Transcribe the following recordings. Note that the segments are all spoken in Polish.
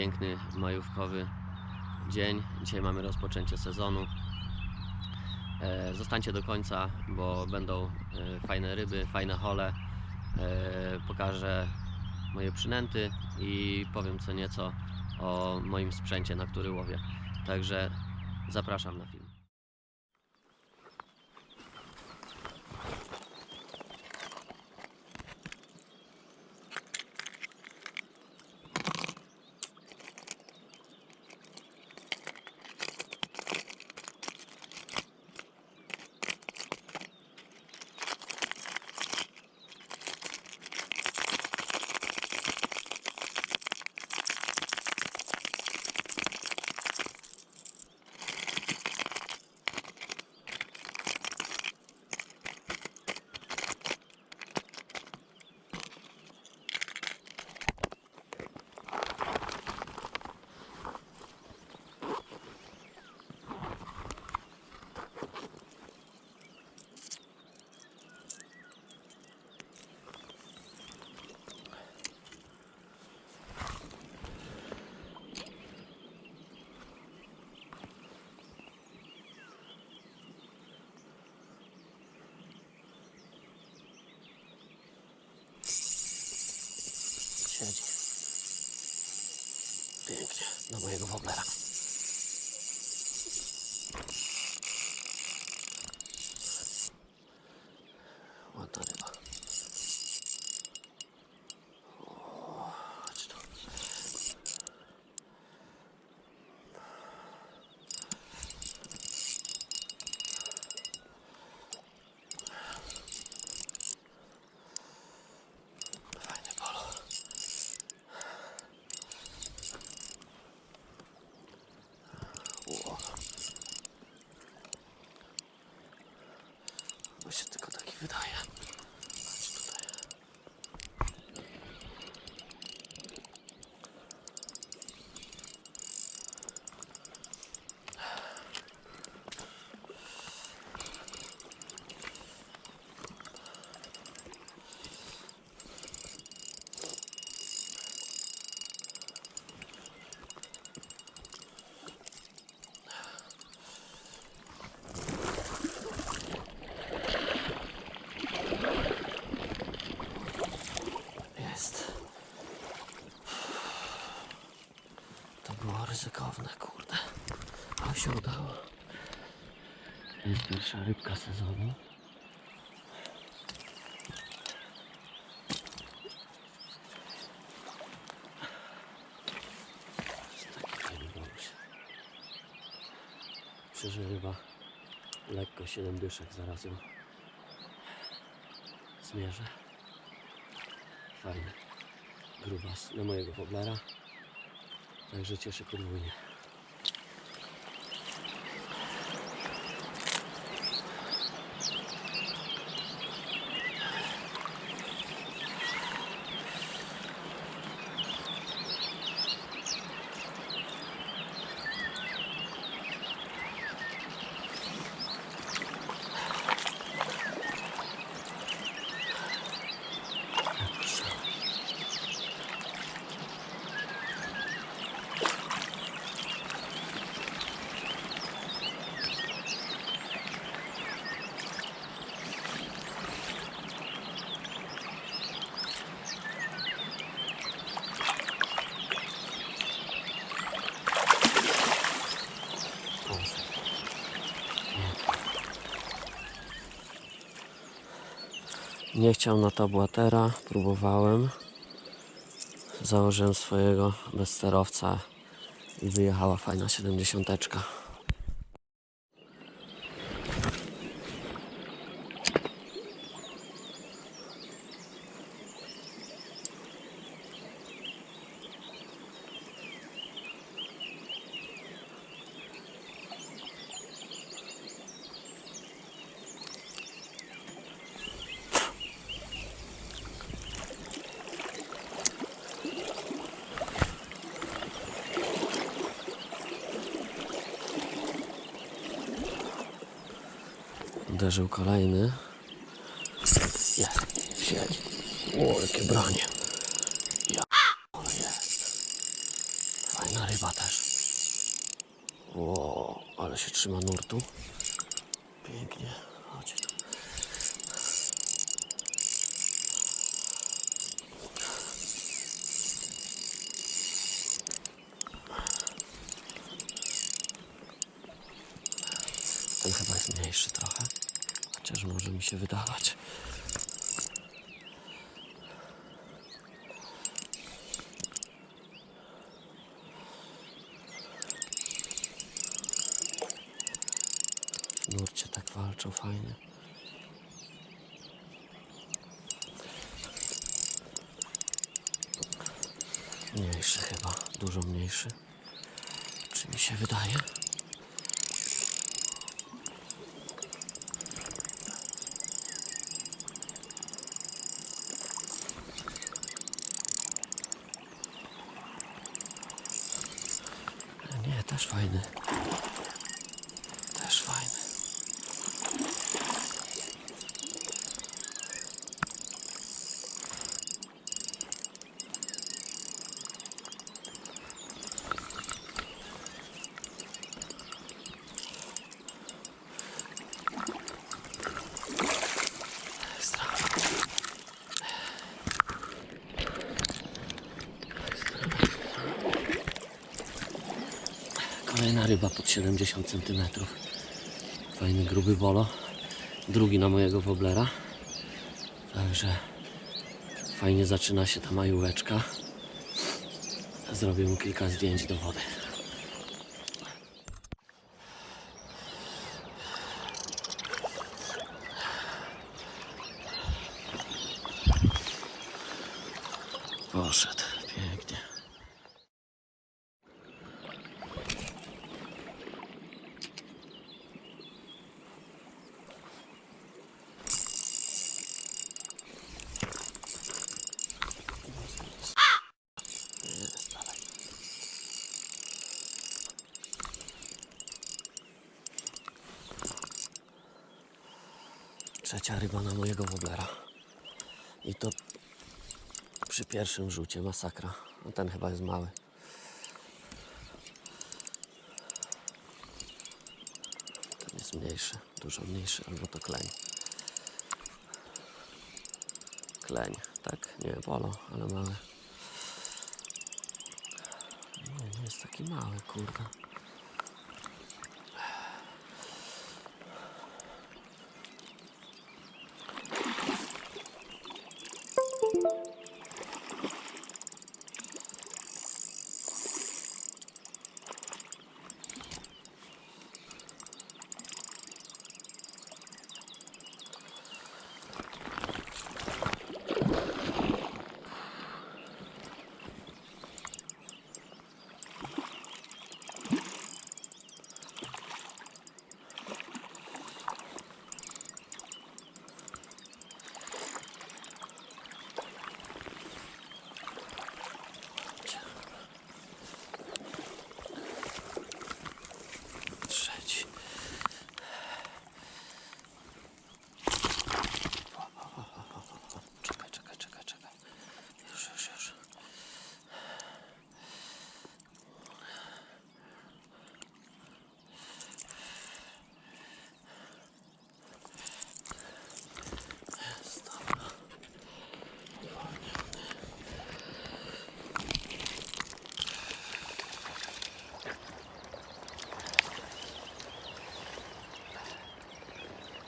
piękny majówkowy dzień. Dzisiaj mamy rozpoczęcie sezonu. E, Zostańcie do końca, bo będą e, fajne ryby, fajne hole. E, Pokażę moje przynęty i powiem co nieco o moim sprzęcie, na który łowię. Także zapraszam na film. Pięknie, na mojego woblera. Ładna ryba. O, chodź tu. Fajny polo. Ło. Bo się tylko taki wydaje. Chodź tutaj. Jest. To było ryzykowne, kurde. Ale się udało. Jest pierwsza rybka sezonu. Boruś. Przeżywa lekko 7 dyszek zaraz ją zmierzę. Fajny. Grubas na mojego woblera. Także cieszę podwójnie. Nie. Chciał na tabłatera, próbowałem. Założyłem swojego bezsterowca i wyjechała fajna 70. uderzył kolejny. Jest, siedzi. O, jakie branie. Ja, jest. Fajna ryba też. O, ale się trzyma nurtu. Pięknie. Chodź tu. Ten chyba jest mniejszy trochę. Chociaż może mi się wydawać. Nurcie tak walczą fajnie. Mniejszy chyba, dużo mniejszy. Czy mi się wydaje? Nie, też fajny. Ryba pod 70 cm. Fajny, gruby bolo. Drugi na mojego woblera. Także fajnie zaczyna się ta majóweczka. Zrobię mu kilka zdjęć do wody. Poszedł pięknie. Jest dalej. Trzecia ryba na mojego woblera. I to przy pierwszym rzucie masakra. No ten chyba jest mały. Ten jest mniejszy, dużo mniejszy, albo to kleń. Kleń, tak? Nie, polo, ale mały. Nie, nie jest taki mały, kurde. Trzeci. Czekaj, czekaj, czekaj, czekaj. Już, już, już. Jest, dobra.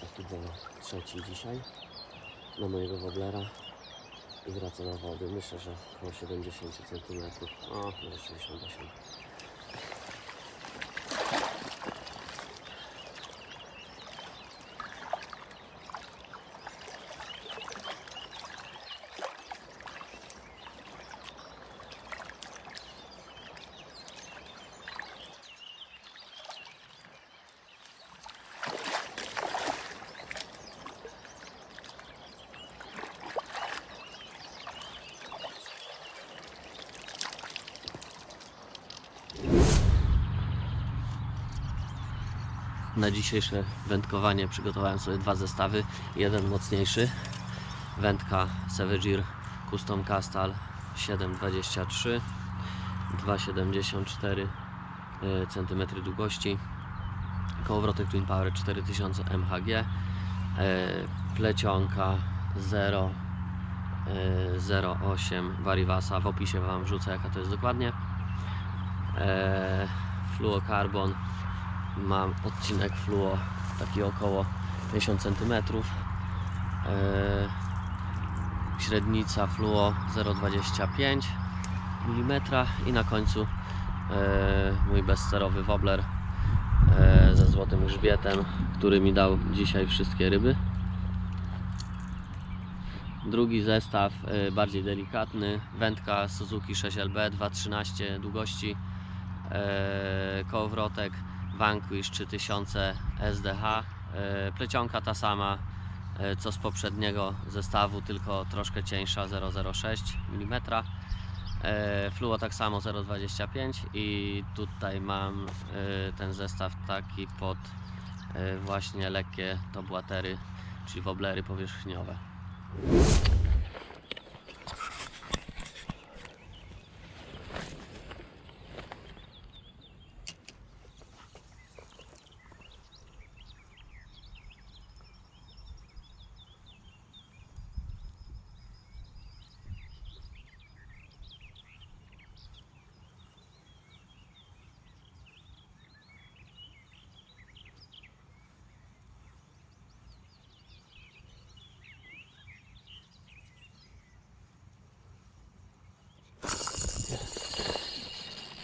Taki było trzeci dzisiaj na mojego woblera i wraca do wody. Myślę, że około 70 cm. O, może 68. Na dzisiejsze wędkowanie przygotowałem sobie dwa zestawy. Jeden mocniejszy, wędka Savagir Custom Castal 7,23 2,74 cm długości kołowrotek Twin Power 4000 MHG, e, plecionka 0 e, 08 Varivasa, w opisie Wam wrzucę jaka to jest dokładnie. E, fluokarbon, mam odcinek fluo taki około 50 cm. E, średnica fluo 0,25 mm i na końcu e, mój bezsterowy wobbler e, ze złotym grzbietem, który mi dał dzisiaj wszystkie ryby. Drugi zestaw bardziej delikatny, wędka Suzuki 6LB 2.13 długości, kołowrotek Vanquish 3000 SDH, plecionka ta sama e, co z poprzedniego zestawu, tylko troszkę cieńsza 0,06 mm. E, Fluo tak samo 0,25 i tutaj mam e, ten zestaw taki pod właśnie lekkie topwatery, czyli woblery powierzchniowe.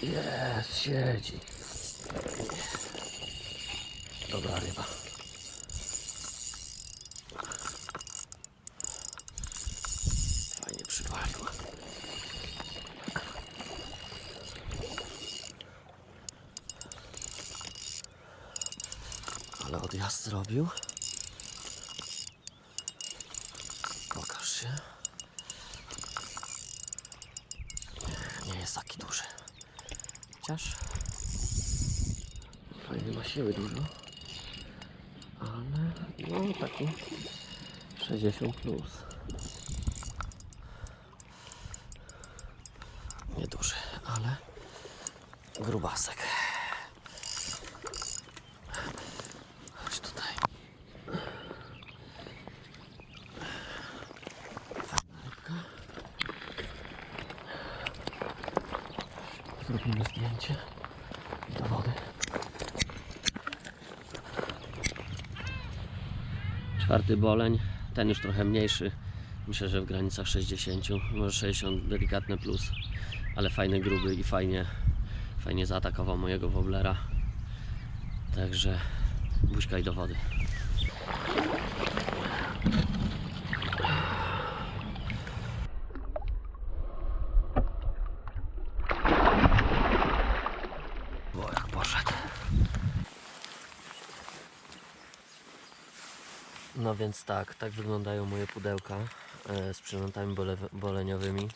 Jest, siedzi. Dobra ryba. Fajnie przypaliła. Ale odjazd zrobił. Pokaż się. Nie jest taki duży. Chociaż fajnie ma siły dużo. Ale no taki 60 plus. Nieduży, ale grubasek. Chodź tutaj. Fajna rybka. Zrobimy zdjęcie do wody. Czwarty boleń, ten już trochę mniejszy. Myślę, że w granicach 60, może 60 delikatne plus, ale fajny, gruby i fajnie, fajnie zaatakował mojego woblera. Także buźka i do wody. Bo jak poszedł. No więc tak, tak wyglądają moje pudełka e, z przynętami bole, boleniowymi.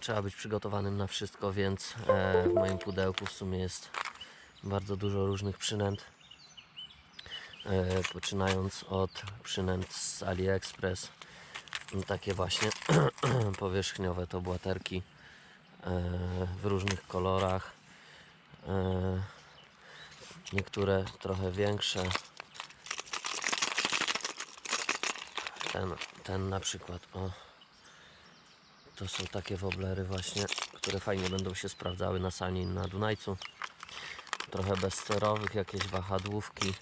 Trzeba być przygotowanym na wszystko, więc e, w moim pudełku w sumie jest bardzo dużo różnych przynęt. E, poczynając od przynęt z AliExpress, takie właśnie powierzchniowe to błaterki w różnych kolorach. Niektóre trochę większe. Ten, ten na przykład, o. To są takie woblery właśnie, które fajnie będą się sprawdzały na sanie i na Dunajcu. Trochę bezsterowych, jakieś wahadłówki,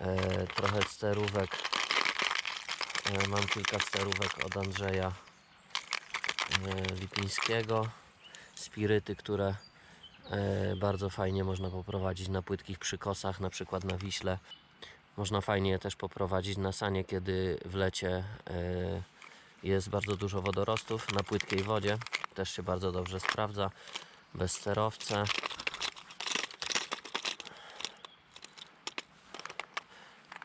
e, trochę sterówek. E, mam kilka sterówek od Andrzeja e, Lipińskiego. Spiryty, które e, bardzo fajnie można poprowadzić na płytkich przykosach, na przykład na Wiśle. Można fajnie je też poprowadzić na sanie, kiedy w lecie e, jest bardzo dużo wodorostów na płytkiej wodzie. Też się bardzo dobrze sprawdza. Bez sterowce.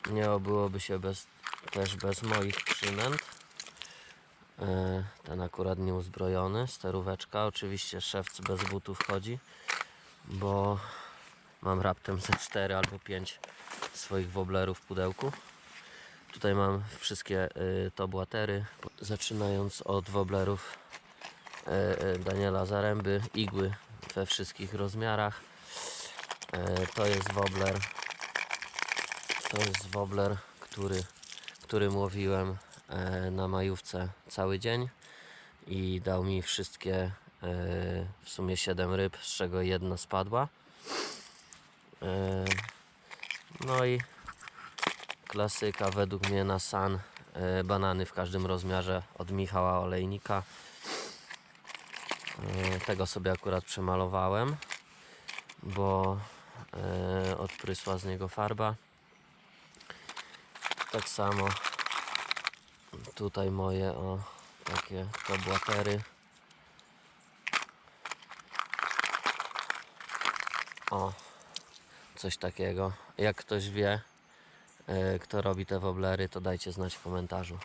Nie obyłoby się bez, też bez moich przynęt. E, Ten akurat nieuzbrojony, steróweczka. Oczywiście szewc bez butów chodzi, bo mam raptem ze 4 albo 5 swoich woblerów w pudełku. Tutaj mam wszystkie y, tobłatery, zaczynając od woblerów y, y, Daniela Zaręby, igły we wszystkich rozmiarach. E, To jest wobler. To jest wobler, który, który łowiłem e, na majówce cały dzień i dał mi wszystkie e, w sumie 7 ryb, z czego jedna spadła. E, No i klasyka według mnie na san e, banany w każdym rozmiarze od Michała Olejnika. E, Tego sobie akurat przemalowałem, bo e, odprysła z niego farba. Tak samo tutaj moje o takie kabłatery. O, coś takiego. Jak ktoś wie, e, kto robi te woblery, to dajcie znać w komentarzu.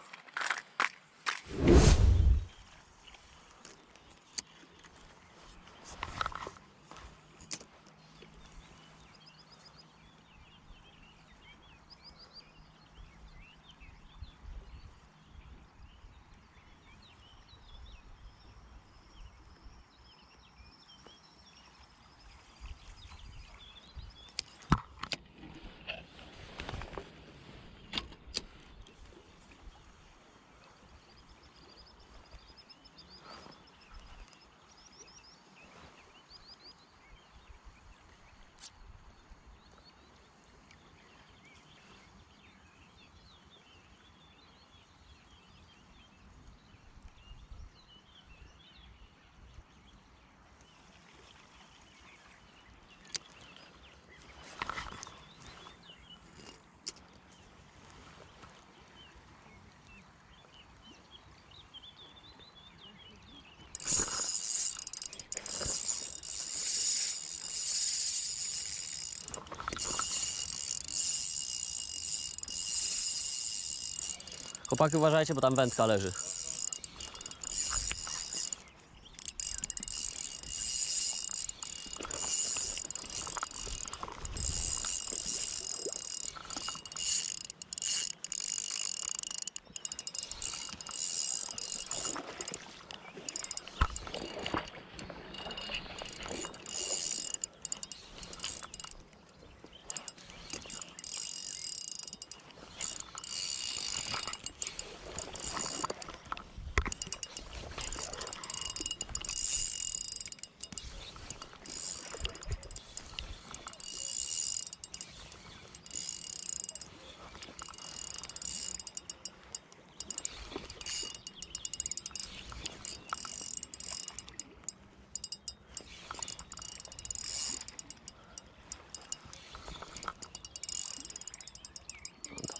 Chłopaki uważajcie, bo tam wędka leży.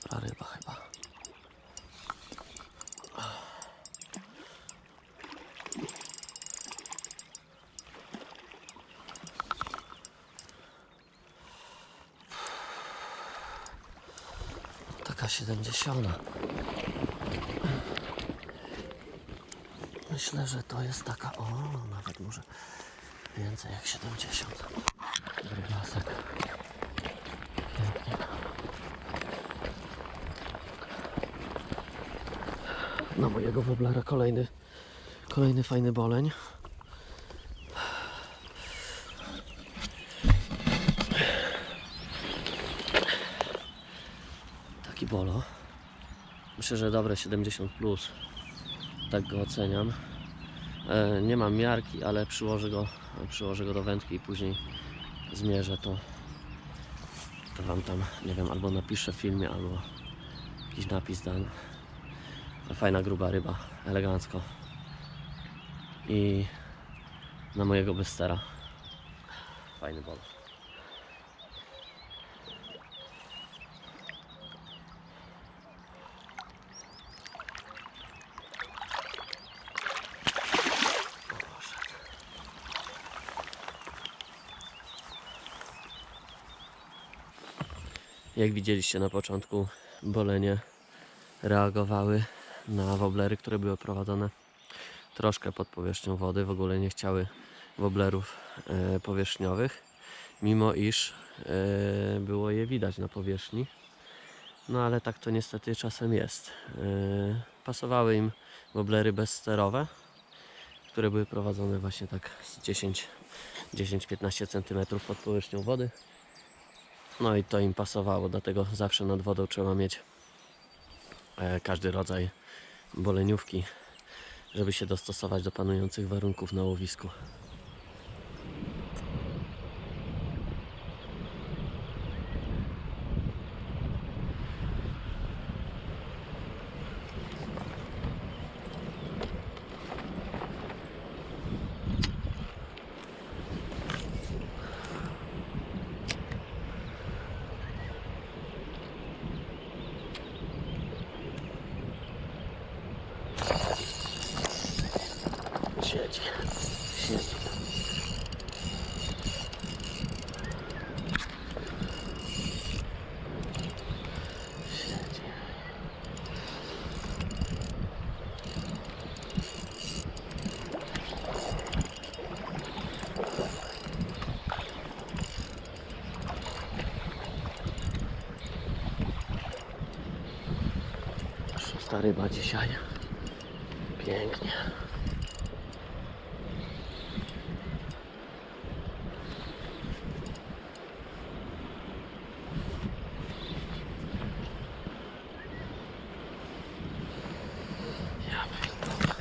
Dobra ryba chyba. Taka siedemdziesiąta. Myślę, że to jest taka, o, nawet może więcej jak 70. Grybasek. Pięknie. na mojego woblera kolejny, kolejny fajny boleń. Taki bolo. Myślę, że dobre 70 plus. Tak go oceniam. E, nie mam miarki, ale przyłożę go, przyłożę go do wędki i później zmierzę to. To wam tam, nie wiem, albo napiszę w filmie, albo jakiś napis dam. Fajna, gruba ryba, elegancko. I na mojego bestera. Fajny bol. Jak widzieliście na początku, bolenie reagowały na woblery, które były prowadzone troszkę pod powierzchnią wody. W ogóle nie chciały woblerów e, powierzchniowych, mimo iż e, było je widać na powierzchni. No ale tak to niestety czasem jest. E, pasowały im woblery bezsterowe, które były prowadzone właśnie tak z 10-15 cm pod powierzchnią wody. No i to im pasowało, dlatego zawsze nad wodą trzeba mieć e, każdy rodzaj boleniówki, żeby się dostosować do panujących warunków na łowisku. Siedzi, siedzi. Siedzi. Szósta ryba dzisiaj. Pięknie. Ja pierdolę.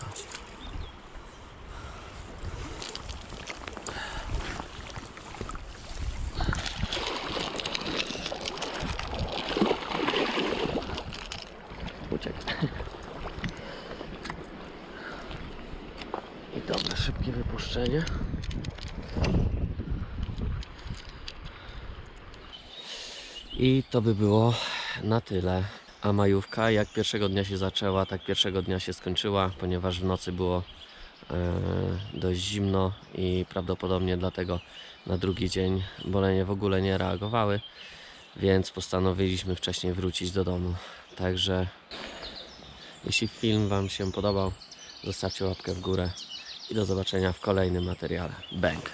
Chodź tu. Uciekł. I dobre, wypuszczenie. I to by było na tyle. A majówka jak pierwszego dnia się zaczęła, tak pierwszego dnia się skończyła, ponieważ w nocy było e, dość zimno i prawdopodobnie dlatego na drugi dzień bolenie w ogóle nie reagowały, więc postanowiliśmy wcześniej wrócić do domu. Także jeśli film Wam się podobał, zostawcie łapkę w górę i do zobaczenia w kolejnym materiale. Bęk!